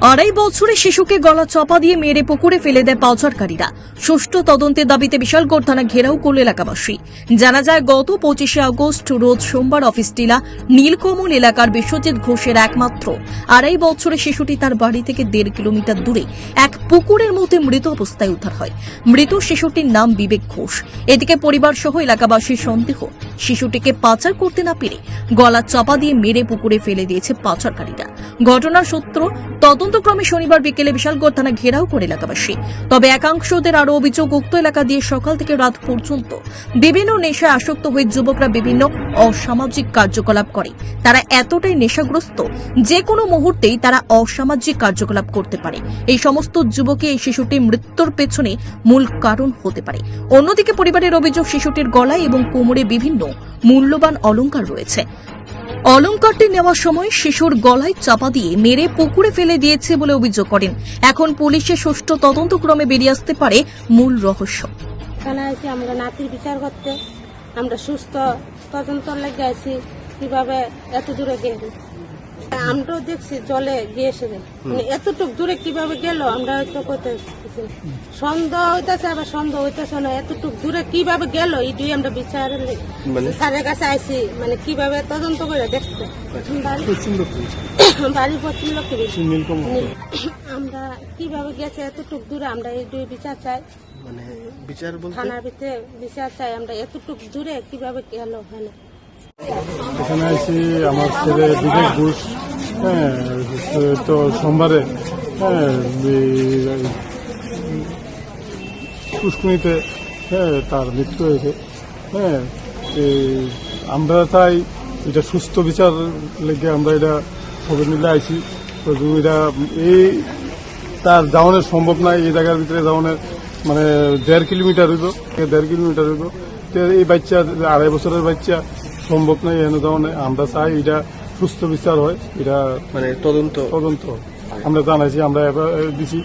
আড়াই বছরে শিশুকে গলা চাপা দিয়ে মেরে পুকুরে ফেলে দেয় পাচারকারীরা সুষ্ঠু তদন্তের দাবিতে বিশালগড় থানা ঘেরাও করল এলাকাবাসী। জানা যায়, গত পঁচিশে আগস্ট, রোজ সোমবার অফিস টিলা নীলকমল এলাকার বিশ্বজিৎ ঘোষের একমাত্র। আড়াই বছরের শিশুটি তার বাড়ি থেকে দেড় কিলোমিটার দূরে এক পুকুরের মধ্যে মৃত অবস্থায় উদ্ধার হয়। মৃত শিশুটির নাম বিবেক ঘোষ। এদিকে পরিবার সহ এলাকাবাসীর সন্দেহ। শিশুটিকে পাচার করতে না পেরে গলা চাপা দিয়ে মেরে পুকুরে ফেলে দিয়েছে পাচারকারীরা। ঘটনার সূত্র তদন্তক্রমে শনিবার বিকেলে বিশালগড় থানা ঘেরাও করে এলাকাবাসী। তবে একাংশদের আরও অভিযোগ, উক্ত এলাকা দিয়ে সকাল থেকে রাত পর্যন্ত বিভিন্ন নেশায় আসক্ত হয়ে যুবকরা বিভিন্ন অসামাজিক কার্যকলাপ করে। তারা এতটাই নেশাগ্রস্ত যে কোনো মুহূর্তেই তারা অসামাজিক কার্যকলাপ করতে পারে। এই সমস্ত যুবকে এই শিশুটি মৃত্যুর পেছনে মূল কারণ হতে পারে। অন্যদিকে পরিবারের অভিযোগ, শিশুটির গলায় এবং কোমরে বিভিন্ন মূল্যবান অলঙ্কার রয়েছে। অলঙ্কারটি নেওয়ার সময় শিশুর গলায় চাপা দিয়ে মেরে পুকুরে ফেলে দিয়েছে বলে অভিযোগ করেন। এখন পুলিশের সুষ্ঠু তদন্তক্রমে বেরিয়ে আসতে পারে মূল রহস্য। আমরা নাতির বিচার করতে। আমরা সুস্থ তদন্ত লেগে আছি। কীভাবে এত দূরে গেল? আমরাও দেখছি জলে গিয়েছে মানে এতটুক দূরে কীভাবে গেল আমরা হয়তো করতে সন্দেহ হইতেছে আবার সন্দেহ হইতেছে না এতটুক দূরে কীভাবে গেল এই দুই আমরা বিচার স্যারের কাছে আইছি মানে কীভাবে তদন্ত করে দেখতে। বাড়ি বাড়ি পশ্চিম লক্ষ্মী আমরা কীভাবে গেছে এতটুক দূরে আমরা এই দুই বিচার চাই। মানে বিচার থানার ভিতরে বিচার চাই আমরা এতটুক দূরে কীভাবে গেল ওখানে এখানে আছি আমার ছেলে বিবেক ঘোষ। হ্যাঁ তো সোমবারে হ্যাঁ পুষ্কুনিতে হ্যাঁ তার মৃত্যু হয়েছে। হ্যাঁ আমরা তাই এটা সুস্থ বিচার লেগে আমরা এটা খবর নিলে আইছি তো এটা, এই, তার যাওয়ানোর সম্ভব নয় এই জায়গার ভিতরে যাওয়ানোর মানে দেড় কিলোমিটার হইব, দেড় কিলোমিটার হইতো এই বাচ্চা, আড়াই বছরের বাচ্চা সম্ভব নয় এনে যাওয়ানো আমরা চাই এটা সুস্থ বিচার হয় এটা মানে তদন্ত। তদন্ত। আমরা জানাইছি আমরা এবার দিছি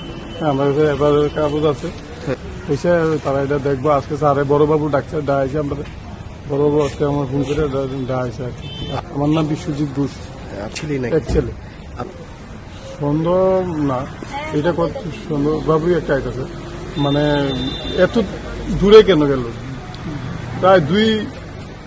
আমরা এবার কাগজ আছে। হয়েছে তারা এটা দেখব আজকে স্যারে বড়বাবু ডাক্তার ডাইছে আমরা। বড়বাবু আজকে আমার ফোন করে ডাইছে আর কি। আমার নাম বিশ্বজিৎ ঘোষ। এক ছেলে। সুন্দর না এটা কত সুন্দর বাবুই একটা আইতেছে। মানে এত দূরে কেন গেল? প্রায় দুই